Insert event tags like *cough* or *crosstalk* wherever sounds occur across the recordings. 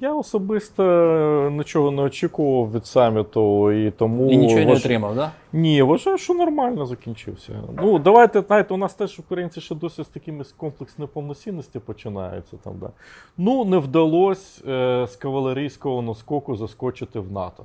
Я особисто нічого не очікував від саміту і тому І нічого не отримав, так? Да? Ні, вважаю, що нормально закінчився. Ну, давайте, знаєте, у нас теж українці ще досі з такими комплекс неповноцінності починаються там. Да. Ну, не вдалося е, з кавалерійського наскоку заскочити в НАТО.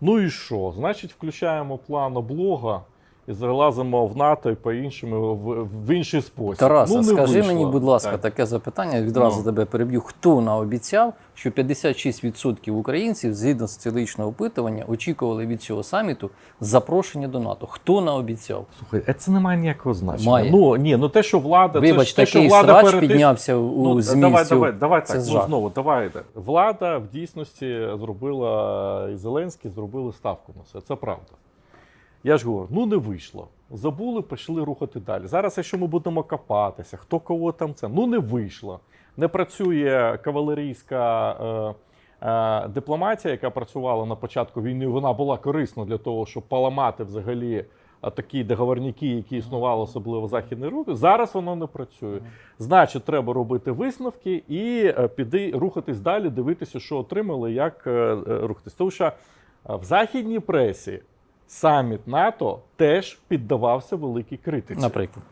Ну і що? Значить, включаємо план облога і залазимо в НАТО і по-іншому в, в інший спосіб. Тараса, ну, скажи вийшло. мені, будь ласка, Так. таке запитання. Відразу Ну. тебе переб'ю. Хто наобіцяв, що 56% українців, згідно з соціологічного опитування, очікували від цього саміту запрошення до НАТО? Хто наобіцяв? Слухай, е, це не має ніякого значення. Має. Ну ні, ну те, що влада, Вибач, це ж те, що влада срач перед піднявся у Ну, ЗМІ. давай, давай, давай Це так. Ну, знову, давайте. Влада в дійсності зробила і Зеленський зробили ставку на це. Це правда. Я ж говорю, ну не вийшло. Забули, почали рухати далі. Зараз, якщо ми будемо копатися, хто кого там це, ну не вийшло. Не працює кавалерійська е, е, дипломатія, яка працювала на початку війни. Вона була корисна для того, щоб поламати взагалі такі договорники, які існували, особливо в Західній Європі. Зараз воно не працює. Значить, треба робити висновки і е, піди рухатись далі, дивитися, що отримали, як е, е, рухатись. Тому що е, в західній пресі саміт НАТО теж піддавався великій критиці. Наприклад.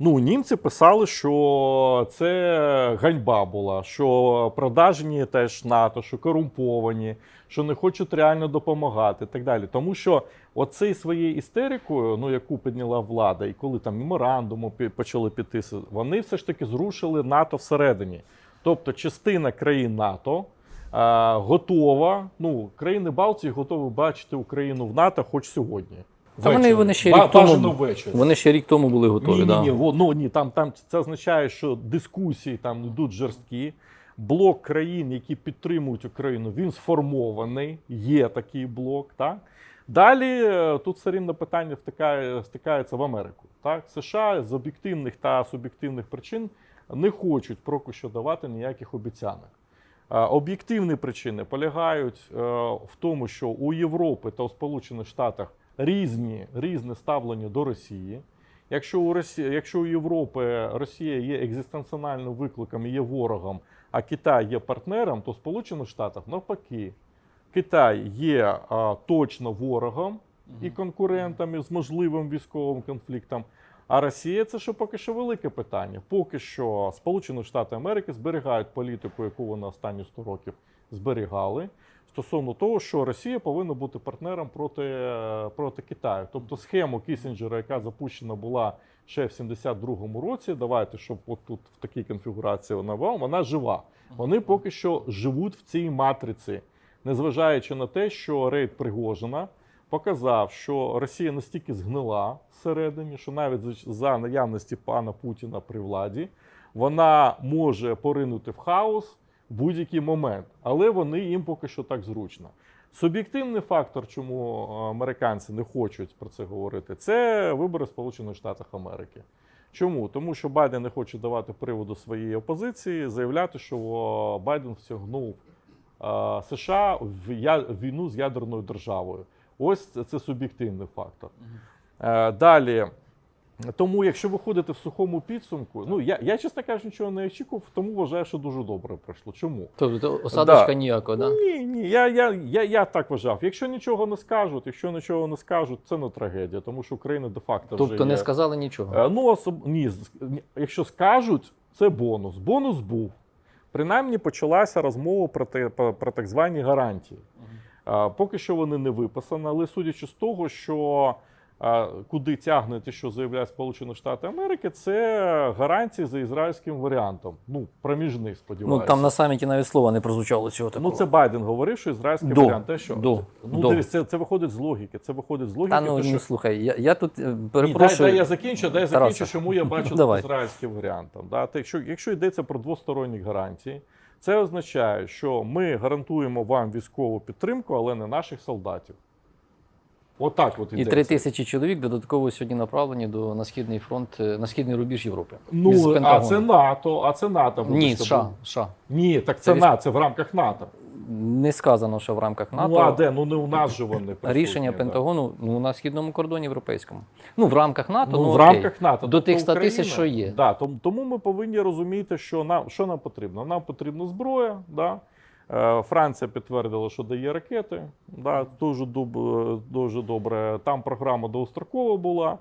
Ну, німці писали, що це ганьба була, що продажні теж НАТО, що корумповані, що не хочуть реально допомагати і так далі. Тому що оцей своєю істерикою, ну яку підняла влада, і коли там меморандуму почали піти, вони все ж таки зрушили НАТО всередині. Тобто частина країн НАТО готова, ну, країни Балтії готові бачити Україну в НАТО хоч сьогодні. Та вони, вони ще рік тому вони ще рік тому були готові. Ні, ні, да. ні, во- ну ні, там, там це означає, що дискусії там йдуть жорсткі. Блок країн, які підтримують Україну, він сформований. Є такий блок. Так? Далі е, тут все рівно питання втикає, стикається в Америку. Так? США з об'єктивних та суб'єктивних причин не хочуть поки що давати ніяких обіцянок. Е, Об'єктивні причини полягають е, в тому, що у Європи та у Сполучених Штатах різні, різне ставлення до Росії. Якщо у Росії, якщо у Європи Росія є екзистенціональним викликом і є ворогом, а Китай є партнером, то в Сполучених Штатах навпаки. Китай є а, точно ворогом і конкурентом і з можливим військовим конфліктом. А Росія це ще поки що велике питання. Поки що Сполучені Штати Америки зберігають політику, яку вони останні 100 років зберігали, стосовно того, що Росія повинна бути партнером проти, е, проти Китаю. Тобто схему Кісінджера, яка запущена була ще в 72-му році, давайте, щоб от тут в такій конфігурації вона була, вона жива. Вони поки що живуть в цій матриці, незважаючи на те, що рейд Пригожина показав, що Росія настільки згнила всередині, що навіть за- наявності пана Путіна при владі вона може поринути в хаос в будь-який момент, але вони їм поки що так зручно. Суб'єктивний фактор, чому е, американці не хочуть про це говорити, це вибори Сполучених Штатах Америки. Чому? Тому що Байден не хоче давати приводу своєї опозиції, заявляти, що Байден втягнув е, США в війну з ядерною державою. Ось це, це суб'єктивний фактор. Е, Далі. Тому, якщо виходити в сухому підсумку, ну я, я чесно кажучи, нічого не очікував, тому вважаю, що дуже добре пройшло. Чому? Тобто осадочка Да. ніякого, да? Ні, ні, я, я, я, я так вважав. Якщо нічого не скажуть, якщо нічого не скажуть, це не трагедія, тому що Україна де-факто вже Тобто є. не сказали нічого. Е, Ну, особ... ні, ні, якщо скажуть, це бонус. Бонус був. Принаймні почалася розмова про, те, про, про так звані гарантії. Поки що вони не виписані, але судячи з того, що куди тягне те, що заявляє Сполучені Штати Америки, це гарантії за ізраїльським варіантом. Ну, проміжних, Ну там на саміті навіть слова не прозвучало цього такого. Ну, це Байден говорив, що ізраїльський До. варіант. Те, що До. ну, До. дивись, це, це виходить з логіки. Це виходить з логіки. Та ну, те, що... ну слухай, я, я тут е, Ні, дай, дай я закінчу, дай я Тараса. закінчу, чому я бачу *laughs* Давай. ізраїльським варіантом. Да? Якщо, якщо йдеться про двосторонні гарантії, це означає, що ми гарантуємо вам військову підтримку, але не наших солдатів. Отак от І три тисячі чоловік додатково сьогодні направлені до на східний фронт, е, на східний рубіж Європи. Ну, а це НАТО, а це НАТО. Ні, США. США. Ні, так Це це НАТО, це в рамках НАТО. Не сказано, що в рамках НАТО. Ну, а де? Ну не у нас же вони. *laughs* присутні, Рішення да. Пентагону ну, на східному кордоні європейському. Ну, в рамках НАТО, Ну, ну, в окей. рамках НАТО. До тих Тобто 100 тисяч, що є. Да, тому, тому ми повинні розуміти, що нам, що нам потрібно. Нам потрібна зброя, да? Е, Франція підтвердила, що дає ракети. Да, дуже, дуже добре. Там програма довгострокова була,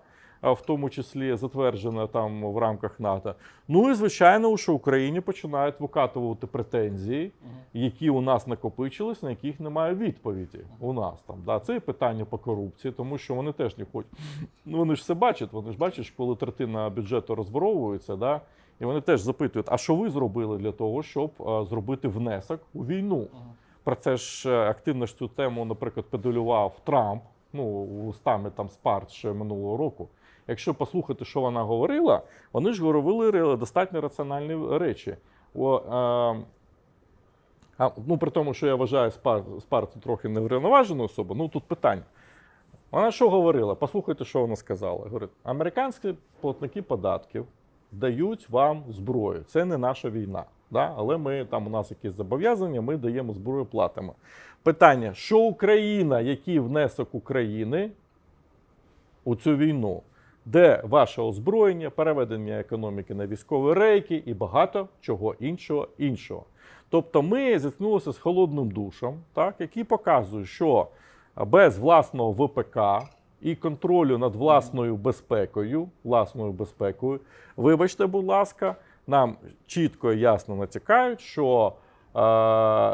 в тому числі затверджена там в рамках НАТО. Ну і звичайно, що Україні починають викатувати претензії, які у нас накопичились, на яких немає відповіді. У нас там да це і питання по корупції, тому що вони теж не хочуть. Ну вони ж все бачать. Вони ж бачать, коли третина бюджету розворовується, да. І вони теж запитують, а що ви зробили для того, щоб е, зробити внесок у війну? Про це ж е, активно ж цю тему, наприклад, педалював Трамп, ну, устами там Спарт ще минулого року. Якщо послухати, що вона говорила, вони ж говорили достатньо раціональні речі. О, е, а, ну, при тому, що я вважаю Спарт, Спарт трохи неврівноважену особу, ну тут питання. Вона що говорила? Послухайте, що вона сказала. Говорить, американські платники податків дають вам зброю. Це не наша війна. Да? Але ми там у нас якісь зобов'язання, ми даємо зброю, платимо. Питання: що Україна, який внесок України у цю війну? Де ваше озброєння, переведення економіки на військові рейки і багато чого іншого іншого. Тобто ми зіткнулися з холодним душем, так, який показує, що без власного ВПК і контролю над власною безпекою, власною безпекою, вибачте, будь ласка, нам чітко і ясно натякають, що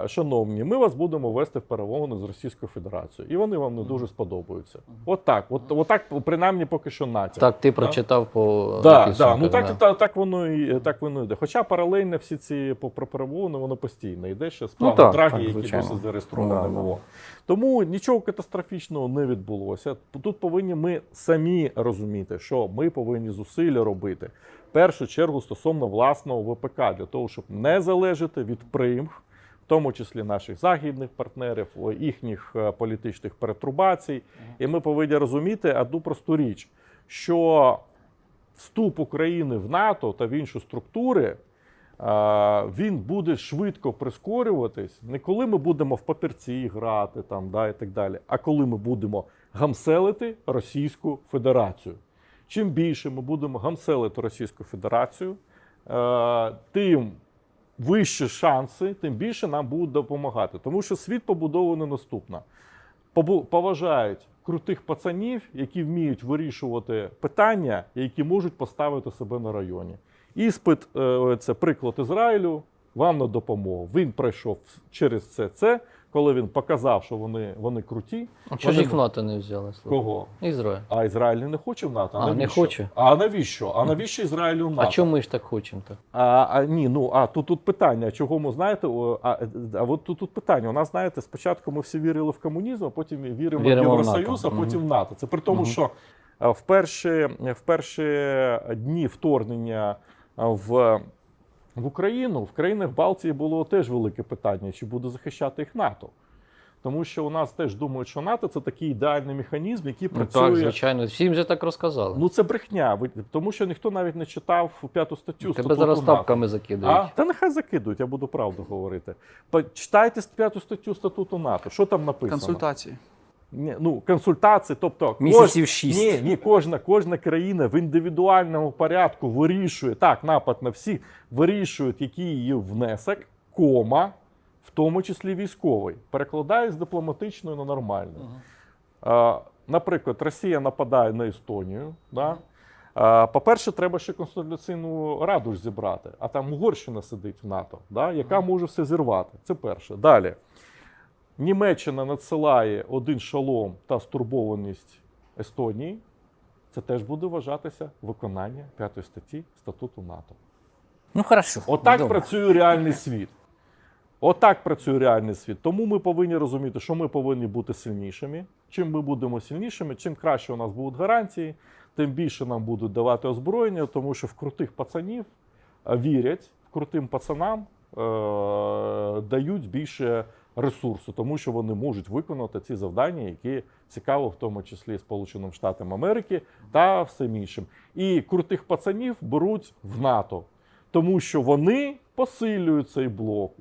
шановні, ми вас будемо вести в перемовини з Російською Федерацією, і вони вам не дуже сподобаються. От так, от, от так, принаймні, поки що натяк. Так, ти Да? прочитав по Да, да, ну так, да. так, так воно і так воно йде. Хоча паралельно всі ці по- про перемовини воно постійно йде ще з Ну, Драгі, звичайно. досі да. було. Тому нічого катастрофічного не відбулося. Тут повинні ми самі розуміти, що ми повинні зусилля робити. Першу чергу стосовно власного ВПК, для того, щоб не залежати від примх, в тому числі наших західних партнерів, їхніх е, політичних перетрубацій. І ми повинні розуміти одну просту річ, що вступ України в НАТО та в інші структури. е, Він буде швидко прискорюватись не коли ми будемо в папірці грати там, да, і так далі, а коли ми будемо гамселити Російську Федерацію. Чим більше ми будемо гамселити Російську Федерацію, е, тим вищі шанси, тим більше нам будуть допомагати. Тому що світ побудований наступно. Поважають крутих пацанів, які вміють вирішувати питання, які можуть поставити себе на районі. Іспит е, це приклад Ізраїлю. Вам на допомогу. Він пройшов через це, це коли він показав, що вони, вони круті. А чого ж їх в НАТО не взяли? слухай? Кого? Ізраїль. А Ізраїль не хоче в НАТО. А, не навіщо? хоче? А навіщо? А навіщо Ізраїлю в НАТО? А чому ми ж так хочемо? так? А, а ні, ну а тут, тут питання, чого ми знаєте? А, а от тут, тут питання. У нас, знаєте, спочатку ми всі вірили в комунізм, а потім віримо, Віримо в в Євросоюз, а потім Мгм. в НАТО. Це при тому, Мгм. що а, в перші, в перші дні вторгнення в, в Україну в країнах Балтії було теж велике питання, чи буде захищати їх НАТО. Тому що у нас теж думають, що НАТО це такий ідеальний механізм, який Ну, працює. так, звичайно. Всім же так розказали. Ну це брехня, ви- тому що ніхто навіть не читав п'яту статтю. Тебе статуту зараз НАТО. тапками закидають. А? Та нехай закидують, я буду правду говорити. Почитайте п'яту статтю статуту НАТО. Що там написано? Консультації. Ну, консультації, тобто Місяців кож- шість. Ні, ні, кожна, кожна країна в індивідуальному порядку вирішує так, напад на всіх, вирішують, який її внесок, кома, в тому числі військовий. Перекладаю з дипломатичної на нормальну. Е, Наприклад, Росія нападає на Естонію. Да? По-перше, треба ще консультаційну раду ж зібрати, а там Угорщина сидить в НАТО, да? яка може все зірвати. Це перше. Далі. Німеччина надсилає один шолом та стурбованість Естонії. Це теж буде вважатися виконання п'ятої статті статуту НАТО. Ну, хорошо. Отак Добре. працює реальний світ. Отак працює реальний світ. Тому ми повинні розуміти, що ми повинні бути сильнішими. Чим ми будемо сильнішими, чим краще у нас будуть гарантії, тим більше нам будуть давати озброєння, тому що в крутих пацанів е, вірять, в крутим пацанам е- дають більше ресурсу, тому що вони можуть виконати ці завдання, які цікаво, в тому числі Сполученим Штатам Америки та всім іншим. І крутих пацанів беруть в НАТО тому що вони посилюють цей блок.